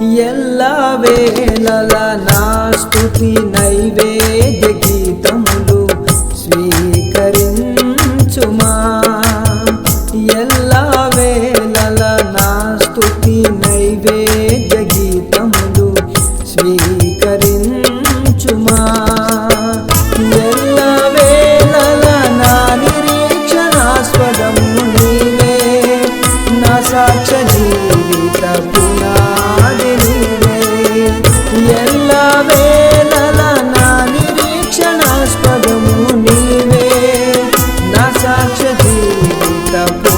ಎಲ್ಲ ವೇಳಲ ನಾ ಸ್ತುತಿ ನೈವೇದ್ಯ ಗೀತములు స్వీకరించుమా the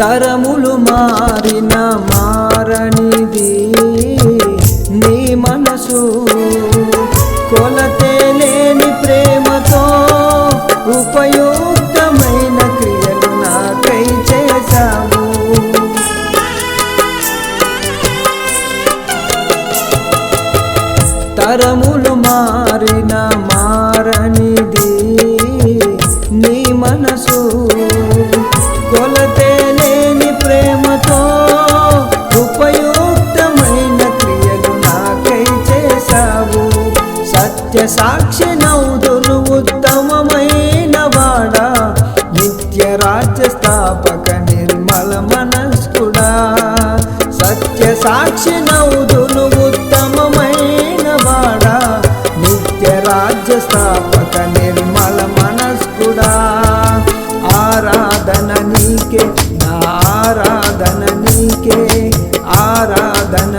తరములు మారిన మారనిది. నీ మనసు కొలతే లేని ప్రేమతో ఉపయుక్తమైన క్రియలు నాకై చేశాము తరములు మారిన మారనిది. నీ మనసు के आराधन के आराधन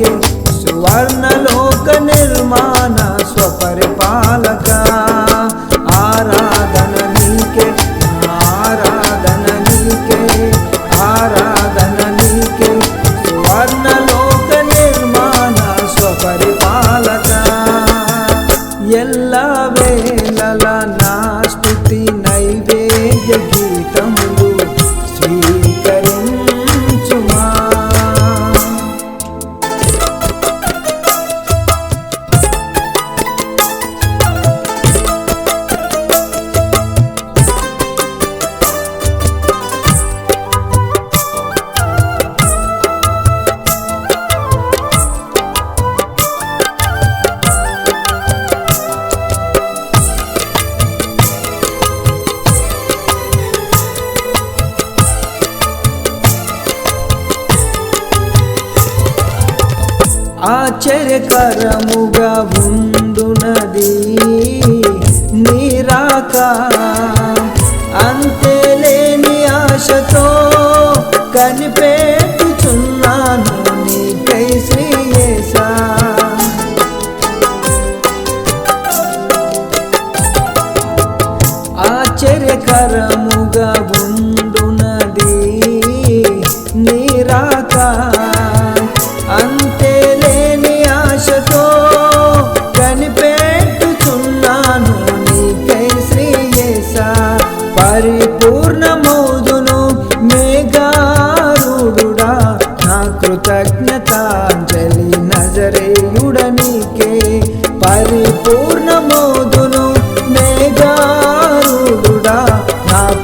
के स्वर्ण लोक निर्माण ఆశ్చర్యకరముగా ఉండునది నీరాక. అంతే లేని ఆశతో కనిపే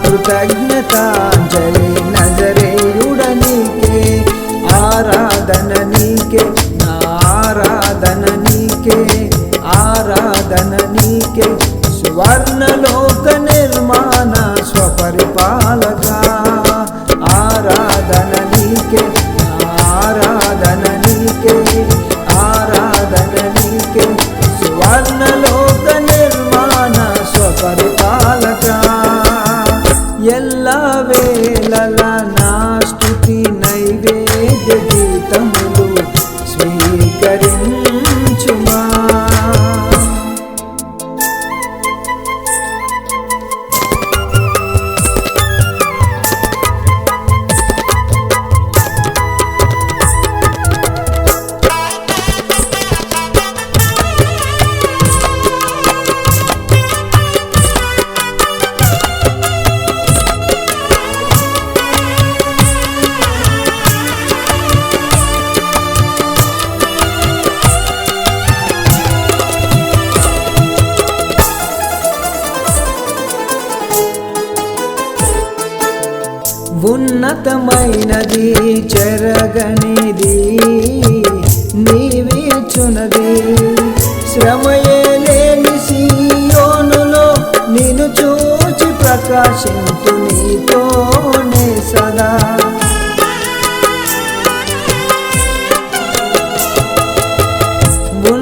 कृतज्ञताञ्जलिना అనంతమైనది చెరగనిది చునది శ్రమయే లేని సీయోనులో నేను చూచి ప్రకాశించు నీతోనే సదా.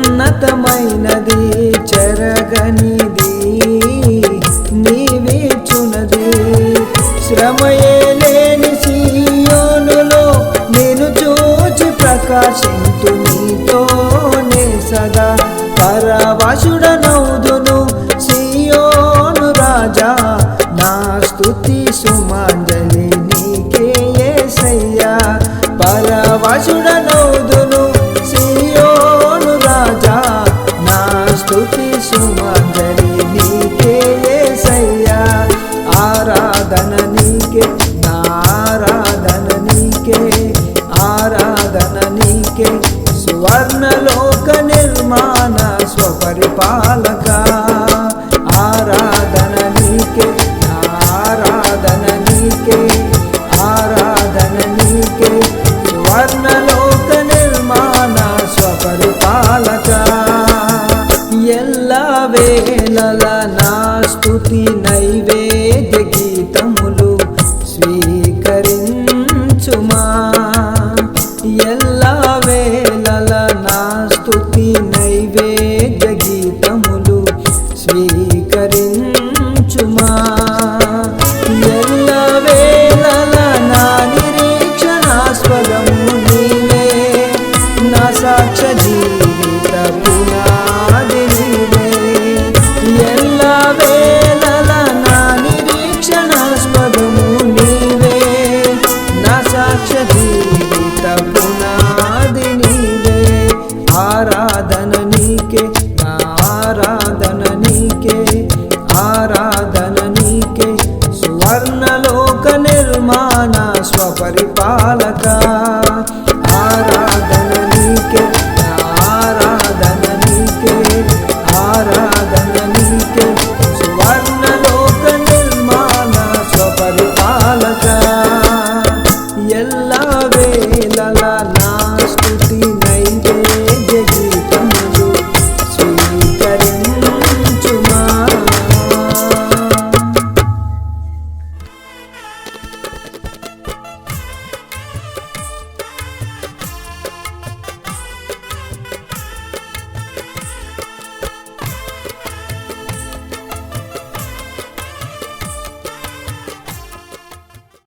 ఉన్నతమైనది స్థుతి సుమాంజలి నీకే ఏసయ్యా పరవశుడ నోదును సియోను రాజా. నా స్థుతి సుమాంజలి నీకే ఏసయ్యా ఆరాధన నీకే నా ఆరాధన నీకే. వేళల నా స్తుతి నైవే